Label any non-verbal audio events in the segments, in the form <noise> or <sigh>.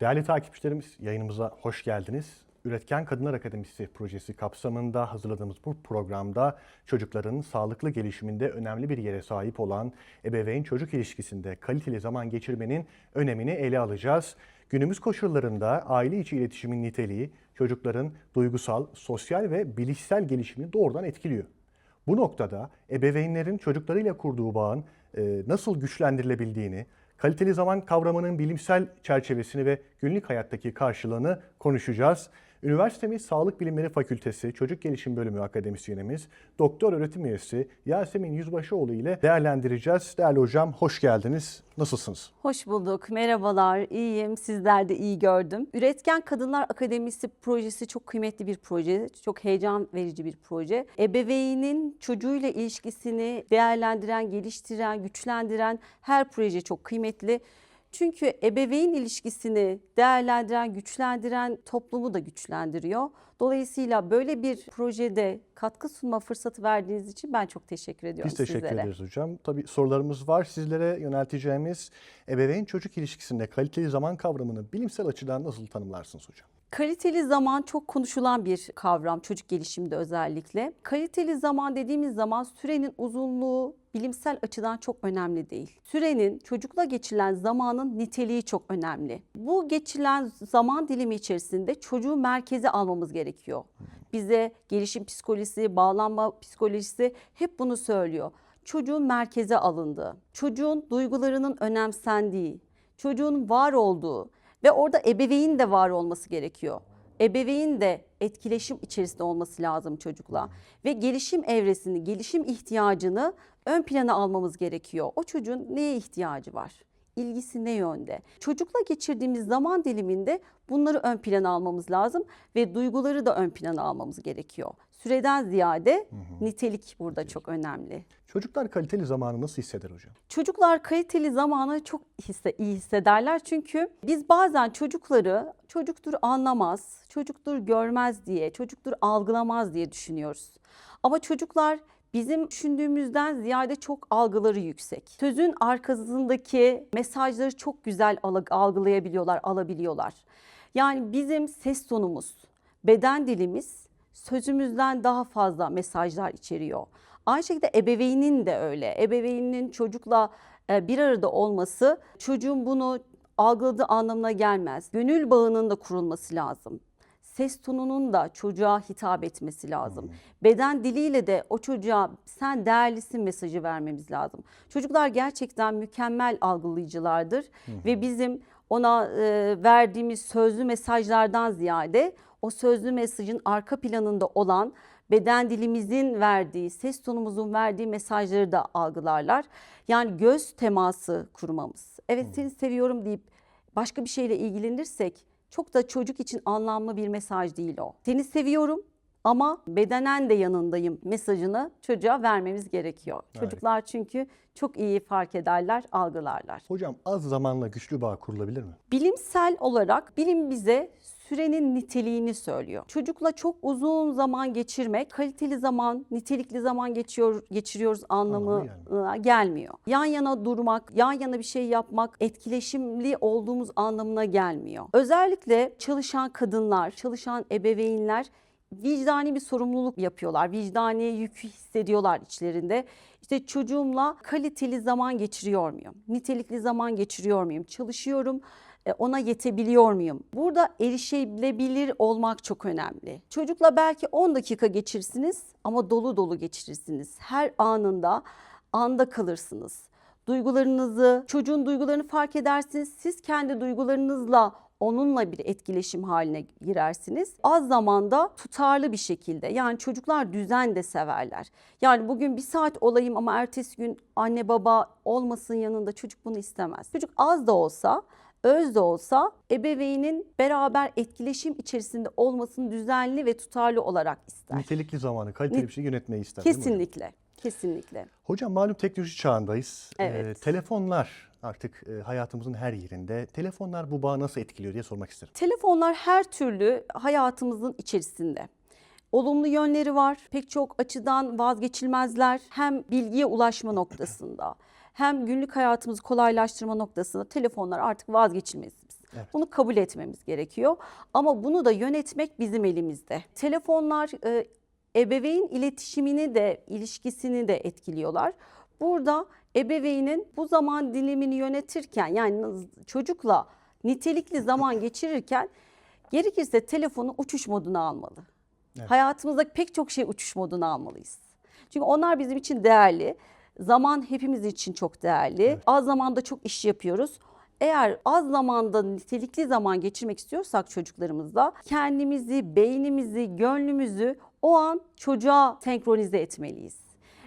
Değerli takipçilerimiz yayınımıza hoş geldiniz. Üretken Kadınlar Akademisi projesi kapsamında hazırladığımız bu programda çocukların sağlıklı gelişiminde önemli bir yere sahip olan ebeveyn çocuk ilişkisinde kaliteli zaman geçirmenin önemini ele alacağız. Günümüz koşullarında aile içi iletişimin niteliği çocukların duygusal, sosyal ve bilişsel gelişimini doğrudan etkiliyor. Bu noktada ebeveynlerin çocuklarıyla kurduğu bağın nasıl güçlendirilebildiğini, kaliteli zaman kavramının bilimsel çerçevesini ve günlük hayattaki karşılığını konuşacağız. Üniversitemiz Sağlık Bilimleri Fakültesi Çocuk Gelişim Bölümü akademisyenimiz, doktor öğretim üyesi Yasemin Yüzbaşıoğlu ile değerlendireceğiz. Değerli hocam hoş geldiniz. Nasılsınız? Hoş bulduk. Merhabalar. İyiyim. Sizler de iyi gördüm. Üretken Kadınlar Akademisi projesi çok kıymetli bir proje. Çok heyecan verici bir proje. Ebeveynin çocuğuyla ilişkisini değerlendiren, geliştiren, güçlendiren her proje çok kıymetli. Çünkü ebeveyn ilişkisini değerlendiren, güçlendiren toplumu da güçlendiriyor. Dolayısıyla böyle bir projede katkı sunma fırsatı verdiğiniz için ben çok teşekkür ediyorum Biz teşekkür sizlere. ederiz hocam. Tabii sorularımız var. Sizlere yönelteceğimiz ebeveyn çocuk ilişkisinde kaliteli zaman kavramını bilimsel açıdan nasıl tanımlarsınız hocam? Kaliteli zaman çok konuşulan bir kavram çocuk gelişimde özellikle. Kaliteli zaman dediğimiz zaman sürenin uzunluğu bilimsel açıdan çok önemli değil. Sürenin çocukla geçirilen zamanın niteliği çok önemli. Bu geçirilen zaman dilimi içerisinde çocuğu merkeze almamız gerekiyor. Bize gelişim psikolojisi, bağlanma psikolojisi hep bunu söylüyor. Çocuğun merkeze alındığı, çocuğun duygularının önemsendiği, çocuğun var olduğu ve orada ebeveyn de var olması gerekiyor. Ebeveyn de etkileşim içerisinde olması lazım çocukla ve gelişim evresini, gelişim ihtiyacını ön plana almamız gerekiyor. O çocuğun neye ihtiyacı var? İlgisi ne yönde? Çocukla geçirdiğimiz zaman diliminde bunları ön plana almamız lazım ve duyguları da ön plana almamız gerekiyor. Süreden ziyade nitelik burada çok önemli. Çocuklar kaliteli zamanı nasıl hisseder hocam? Çocuklar kaliteli zamanı çok hisse, iyi hissederler çünkü biz bazen çocukları çocuktur anlamaz, çocuktur görmez diye, çocuktur algılamaz diye düşünüyoruz. Ama çocuklar bizim düşündüğümüzden ziyade çok algıları yüksek. Sözün arkasındaki mesajları çok güzel al- algılayabiliyorlar, alabiliyorlar. Yani bizim ses tonumuz, beden dilimiz sözümüzden daha fazla mesajlar içeriyor. Aynı şekilde ebeveynin de öyle. Ebeveyninin çocukla e, bir arada olması çocuğun bunu algıladığı anlamına gelmez. Gönül bağının da kurulması lazım. Ses tonunun da çocuğa hitap etmesi lazım. Beden diliyle de o çocuğa sen değerlisin mesajı vermemiz lazım. Çocuklar gerçekten mükemmel algılayıcılardır ve bizim ona e, verdiğimiz sözlü mesajlardan ziyade o sözlü mesajın arka planında olan beden dilimizin verdiği, ses tonumuzun verdiği mesajları da algılarlar. Yani göz teması kurmamız. Evet seni seviyorum deyip başka bir şeyle ilgilenirsek çok da çocuk için anlamlı bir mesaj değil o. Seni seviyorum ama bedenen de yanındayım mesajını çocuğa vermemiz gerekiyor. Çocuklar çünkü çok iyi fark ederler, algılarlar. Hocam az zamanla güçlü bağ kurulabilir mi? Bilimsel olarak bilim bize sürenin niteliğini söylüyor. Çocukla çok uzun zaman geçirmek, kaliteli zaman, nitelikli zaman geçiyor, geçiriyoruz anlamı Anlamı e, gelmiyor. Yan yana durmak, yan yana bir şey yapmak etkileşimli olduğumuz anlamına gelmiyor. Özellikle çalışan kadınlar, çalışan ebeveynler vicdani bir sorumluluk yapıyorlar. Vicdani yükü hissediyorlar içlerinde. İşte çocuğumla kaliteli zaman geçiriyor muyum? Nitelikli zaman geçiriyor muyum? Çalışıyorum ona yetebiliyor muyum? Burada erişilebilir olmak çok önemli. Çocukla belki 10 dakika geçirsiniz ama dolu dolu geçirirsiniz. Her anında anda kalırsınız. Duygularınızı, çocuğun duygularını fark edersiniz. Siz kendi duygularınızla onunla bir etkileşim haline girersiniz. Az zamanda tutarlı bir şekilde yani çocuklar düzen de severler. Yani bugün bir saat olayım ama ertesi gün anne baba olmasın yanında çocuk bunu istemez. Çocuk az da olsa öz de olsa ebeveynin beraber etkileşim içerisinde olmasını düzenli ve tutarlı olarak ister. Nitelikli zamanı kaliteli bir şey yönetmeyi ister değil mi hocam? Kesinlikle. Kesinlikle. Hocam malum teknoloji çağındayız. Evet. Ee, telefonlar artık e, hayatımızın her yerinde. Telefonlar bu bağı nasıl etkiliyor diye sormak isterim. Telefonlar her türlü hayatımızın içerisinde. Olumlu yönleri var. Pek çok açıdan vazgeçilmezler. Hem bilgiye ulaşma noktasında hem günlük hayatımızı kolaylaştırma noktasında telefonlar artık vazgeçilmez. Bunu kabul etmemiz gerekiyor. Ama bunu da yönetmek bizim elimizde. Telefonlar e, ebeveyn iletişimini de ilişkisini de etkiliyorlar. Burada ebeveynin bu zaman dilimini yönetirken yani çocukla nitelikli zaman geçirirken gerekirse telefonu uçuş moduna almalı. Evet. Hayatımızdaki pek çok şey uçuş moduna almalıyız. Çünkü onlar bizim için değerli. Zaman hepimiz için çok değerli. Az zamanda çok iş yapıyoruz. Eğer az zamanda nitelikli zaman geçirmek istiyorsak çocuklarımızla kendimizi, beynimizi, gönlümüzü o an çocuğa senkronize etmeliyiz.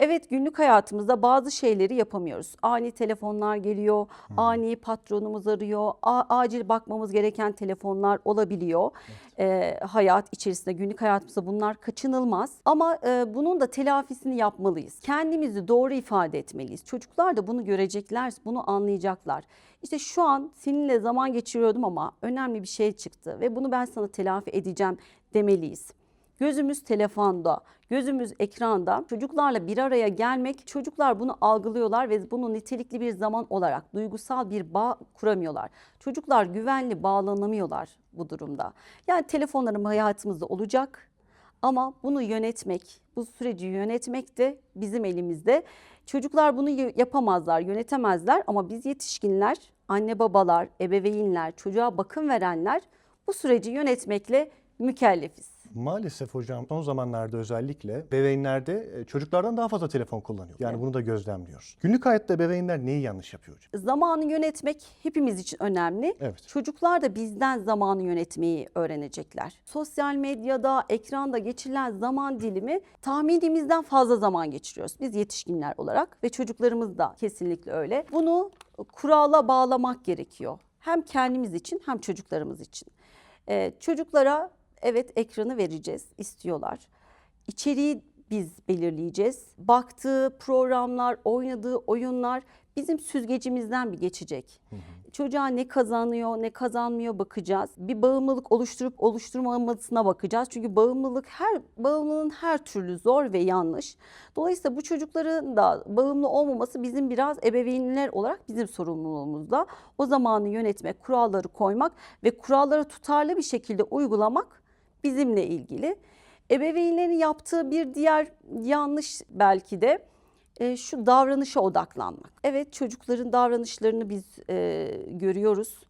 Evet günlük hayatımızda bazı şeyleri yapamıyoruz. Ani telefonlar geliyor, ani patronumuz arıyor, acil bakmamız gereken telefonlar olabiliyor. Ee, hayat içerisinde, günlük hayatımızda bunlar kaçınılmaz. Ama e, bunun da telafisini yapmalıyız. Kendimizi doğru ifade etmeliyiz. Çocuklar da bunu görecekler, bunu anlayacaklar. İşte şu an seninle zaman geçiriyordum ama önemli bir şey çıktı ve bunu ben sana telafi edeceğim demeliyiz. Gözümüz telefonda, gözümüz ekranda. Çocuklarla bir araya gelmek, çocuklar bunu algılıyorlar ve bunu nitelikli bir zaman olarak duygusal bir bağ kuramıyorlar. Çocuklar güvenli bağlanamıyorlar bu durumda. Yani telefonlarım hayatımızda olacak ama bunu yönetmek, bu süreci yönetmek de bizim elimizde. Çocuklar bunu yapamazlar, yönetemezler ama biz yetişkinler, anne babalar, ebeveynler, çocuğa bakım verenler bu süreci yönetmekle mükellefiz. Maalesef hocam son zamanlarda özellikle bebeğinlerde e, çocuklardan daha fazla telefon kullanıyor. Yani bunu da gözlemliyoruz. Günlük hayatta bebeğinler neyi yanlış yapıyor hocam? Zamanı yönetmek hepimiz için önemli. Evet. Çocuklar da bizden zamanı yönetmeyi öğrenecekler. Sosyal medyada, ekranda geçirilen zaman dilimi tahminimizden fazla zaman geçiriyoruz. Biz yetişkinler olarak ve çocuklarımız da kesinlikle öyle. Bunu kurala bağlamak gerekiyor. Hem kendimiz için hem çocuklarımız için. Ee, çocuklara evet ekranı vereceğiz istiyorlar. İçeriği biz belirleyeceğiz. Baktığı programlar, oynadığı oyunlar bizim süzgecimizden bir geçecek. Çocuğa ne kazanıyor, ne kazanmıyor bakacağız. Bir bağımlılık oluşturup oluşturmamasına bakacağız. Çünkü bağımlılık her bağımlılığın her türlü zor ve yanlış. Dolayısıyla bu çocukların da bağımlı olmaması bizim biraz ebeveynler olarak bizim sorumluluğumuzda. O zamanı yönetmek, kuralları koymak ve kuralları tutarlı bir şekilde uygulamak bizimle ilgili. Ebeveynlerin yaptığı bir diğer yanlış belki de e, şu davranışa odaklanmak. Evet çocukların davranışlarını biz e, görüyoruz,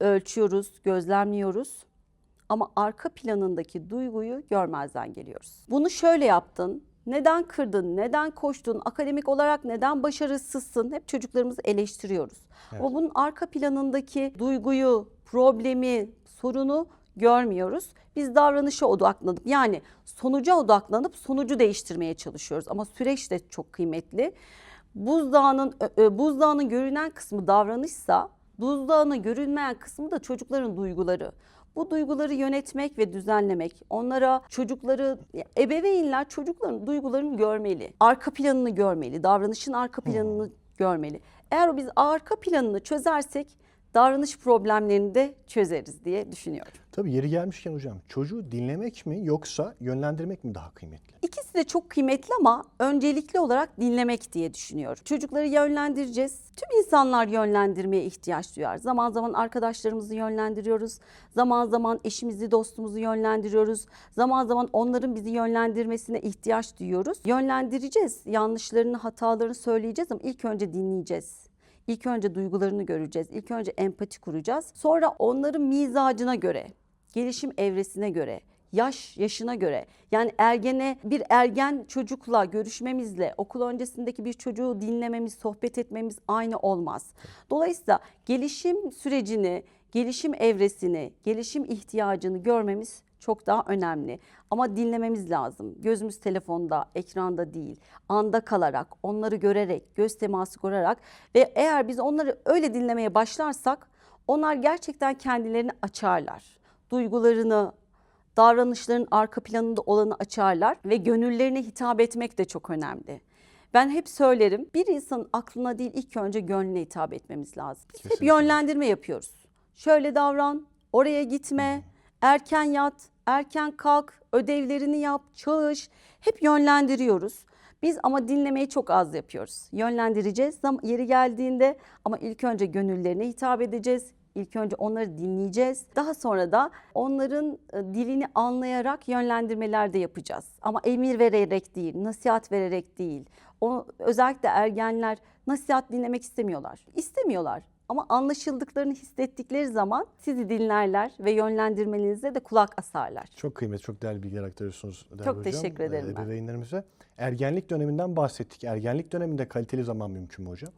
ölçüyoruz, gözlemliyoruz. Ama arka planındaki duyguyu görmezden geliyoruz. Bunu şöyle yaptın, neden kırdın, neden koştun, akademik olarak neden başarısızsın hep çocuklarımızı eleştiriyoruz. Ama bunun arka planındaki duyguyu, problemi, sorunu görmüyoruz. Biz davranışa odaklanıp yani sonuca odaklanıp sonucu değiştirmeye çalışıyoruz. Ama süreç de çok kıymetli. Buzdağının ö- ö, buzdağının görünen kısmı davranışsa buzdağının görünmeyen kısmı da çocukların duyguları. Bu duyguları yönetmek ve düzenlemek, onlara çocukları, ebeveynler çocukların duygularını görmeli. Arka planını görmeli, davranışın arka planını görmeli. Eğer biz arka planını çözersek davranış problemlerini de çözeriz diye düşünüyorum. Tabii yeri gelmişken hocam çocuğu dinlemek mi yoksa yönlendirmek mi daha kıymetli? İkisi de çok kıymetli ama öncelikli olarak dinlemek diye düşünüyorum. Çocukları yönlendireceğiz. Tüm insanlar yönlendirmeye ihtiyaç duyar. Zaman zaman arkadaşlarımızı yönlendiriyoruz. Zaman zaman eşimizi, dostumuzu yönlendiriyoruz. Zaman zaman onların bizi yönlendirmesine ihtiyaç duyuyoruz. Yönlendireceğiz. Yanlışlarını, hatalarını söyleyeceğiz ama ilk önce dinleyeceğiz. İlk önce duygularını göreceğiz. İlk önce empati kuracağız. Sonra onların mizacına göre, gelişim evresine göre, yaş yaşına göre yani ergene bir ergen çocukla görüşmemizle okul öncesindeki bir çocuğu dinlememiz, sohbet etmemiz aynı olmaz. Dolayısıyla gelişim sürecini, gelişim evresini, gelişim ihtiyacını görmemiz çok daha önemli. Ama dinlememiz lazım. Gözümüz telefonda, ekranda değil. Anda kalarak, onları görerek, göz teması kurarak ve eğer biz onları öyle dinlemeye başlarsak onlar gerçekten kendilerini açarlar. Duygularını, davranışların arka planında olanı açarlar ve gönüllerine hitap etmek de çok önemli. Ben hep söylerim bir insanın aklına değil ilk önce gönlüne hitap etmemiz lazım. Biz hep Kesinlikle. yönlendirme yapıyoruz. Şöyle davran, oraya gitme, erken yat, erken kalk, ödevlerini yap, çalış. Hep yönlendiriyoruz. Biz ama dinlemeyi çok az yapıyoruz. Yönlendireceğiz yeri geldiğinde ama ilk önce gönüllerine hitap edeceğiz. İlk önce onları dinleyeceğiz. Daha sonra da onların e, dilini anlayarak yönlendirmeler de yapacağız. Ama emir vererek değil, nasihat vererek değil. O, özellikle ergenler nasihat dinlemek istemiyorlar. İstemiyorlar. Ama anlaşıldıklarını hissettikleri zaman sizi dinlerler ve yönlendirmenize de kulak asarlar. Çok kıymetli, çok değerli bilgiler aktarıyorsunuz değerli Çok hocam. teşekkür ederim e, ben. Ebeveynlerimize. Ergenlik döneminden bahsettik. Ergenlik döneminde kaliteli zaman mümkün mü hocam?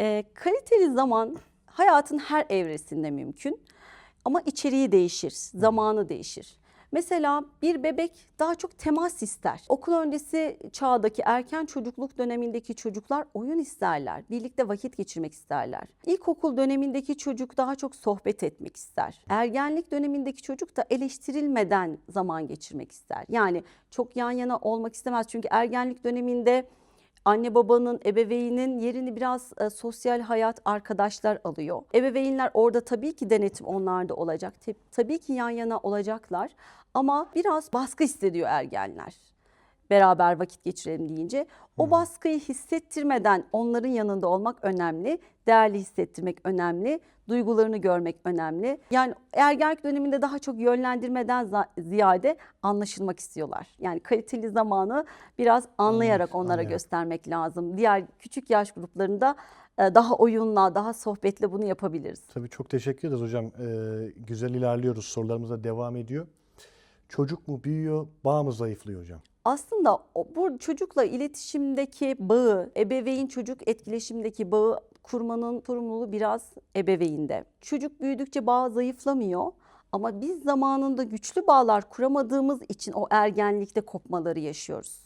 E, kaliteli zaman hayatın her evresinde mümkün ama içeriği değişir, zamanı değişir. Mesela bir bebek daha çok temas ister. Okul öncesi çağdaki erken çocukluk dönemindeki çocuklar oyun isterler. Birlikte vakit geçirmek isterler. İlkokul dönemindeki çocuk daha çok sohbet etmek ister. Ergenlik dönemindeki çocuk da eleştirilmeden zaman geçirmek ister. Yani çok yan yana olmak istemez. Çünkü ergenlik döneminde anne babanın, ebeveynin yerini biraz e, sosyal hayat, arkadaşlar alıyor. Ebeveynler orada tabii ki denetim onlarda olacak. Tabii ki yan yana olacaklar ama biraz baskı hissediyor ergenler. Beraber vakit geçirelim deyince o baskıyı hissettirmeden onların yanında olmak önemli. Değerli hissettirmek önemli. Duygularını görmek önemli. Yani ergenlik döneminde daha çok yönlendirmeden ziyade anlaşılmak istiyorlar. Yani kaliteli zamanı biraz anlayarak onlara anlayarak. göstermek lazım. Diğer küçük yaş gruplarında e, daha oyunla, daha sohbetle bunu yapabiliriz. Tabii çok teşekkür ederiz hocam. Ee, güzel ilerliyoruz. Sorularımız da devam ediyor. Çocuk mu büyüyor, bağ mı zayıflıyor hocam? Aslında bu çocukla iletişimdeki bağı, ebeveyn çocuk etkileşimdeki bağı kurmanın sorumluluğu biraz ebeveynde. Çocuk büyüdükçe bağ zayıflamıyor ama biz zamanında güçlü bağlar kuramadığımız için o ergenlikte kopmaları yaşıyoruz.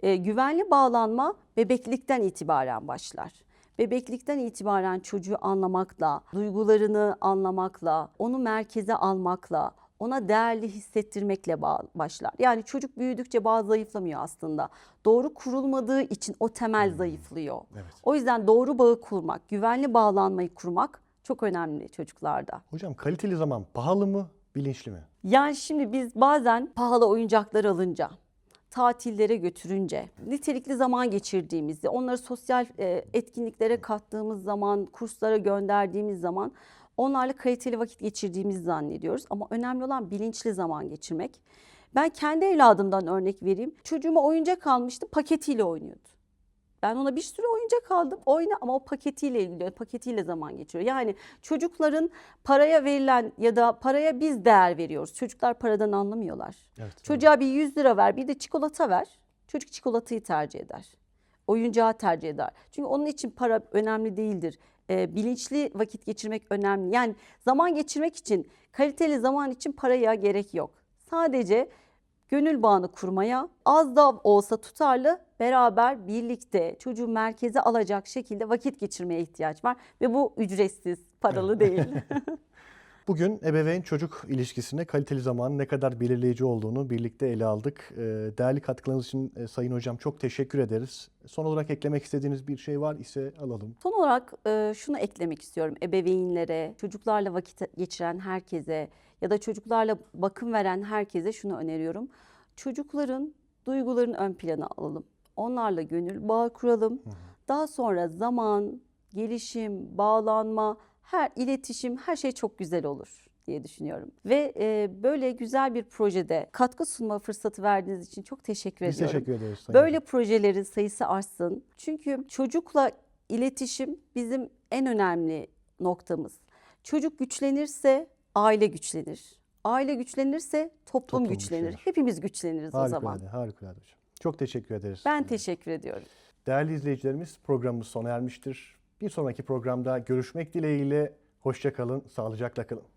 E, güvenli bağlanma bebeklikten itibaren başlar. Bebeklikten itibaren çocuğu anlamakla, duygularını anlamakla, onu merkeze almakla, ona değerli hissettirmekle başlar. Yani çocuk büyüdükçe bağ zayıflamıyor aslında. Doğru kurulmadığı için o temel zayıflıyor. Evet. O yüzden doğru bağı kurmak, güvenli bağlanmayı kurmak çok önemli çocuklarda. Hocam kaliteli zaman pahalı mı, bilinçli mi? Yani şimdi biz bazen pahalı oyuncaklar alınca, tatillere götürünce, nitelikli zaman geçirdiğimizde, onları sosyal e, etkinliklere kattığımız zaman, kurslara gönderdiğimiz zaman onlarla kaliteli vakit geçirdiğimizi zannediyoruz. Ama önemli olan bilinçli zaman geçirmek. Ben kendi evladımdan örnek vereyim. Çocuğuma oyuncak almıştım, paketiyle oynuyordu. Ben ona bir sürü oyuncak aldım. Oyna ama o paketiyle ilgili, paketiyle zaman geçiriyor. Yani çocukların paraya verilen ya da paraya biz değer veriyoruz. Çocuklar paradan anlamıyorlar. Evet. Çocuğa bir 100 lira ver, bir de çikolata ver. Çocuk çikolatayı tercih eder. Oyuncağı tercih eder. Çünkü onun için para önemli değildir. Ee, bilinçli vakit geçirmek önemli. Yani zaman geçirmek için, kaliteli zaman için paraya gerek yok. Sadece gönül bağını kurmaya az da olsa tutarlı beraber birlikte çocuğu merkeze alacak şekilde vakit geçirmeye ihtiyaç var ve bu ücretsiz, paralı değil. <laughs> Bugün ebeveyn çocuk ilişkisinde kaliteli zamanın ne kadar belirleyici olduğunu birlikte ele aldık. Ee, Değerli katkılarınız için e, Sayın Hocam çok teşekkür ederiz. Son olarak eklemek istediğiniz bir şey var ise alalım. Son olarak e, şunu eklemek istiyorum ebeveynlere, çocuklarla vakit geçiren herkese ya da çocuklarla bakım veren herkese şunu öneriyorum. Çocukların duygularını ön plana alalım. Onlarla gönül bağı kuralım. Daha sonra zaman, gelişim, bağlanma, her iletişim, her şey çok güzel olur diye düşünüyorum. Ve e, böyle güzel bir projede katkı sunma fırsatı verdiğiniz için çok teşekkür Biz ediyorum. teşekkür ederiz. Sayın Böyle projelerin sayısı artsın. Çünkü çocukla iletişim bizim en önemli noktamız. Çocuk güçlenirse aile güçlenir. Aile güçlenirse toplum, Toplum güçlenir. güçlenir. Hepimiz güçleniriz o zaman. Harikulade, harikulade hocam. Çok teşekkür ederiz. Ben teşekkür ediyorum. Değerli izleyicilerimiz programımız sona ermiştir. Bir sonraki programda görüşmek dileğiyle. Hoşça kalın, sağlıcakla kalın.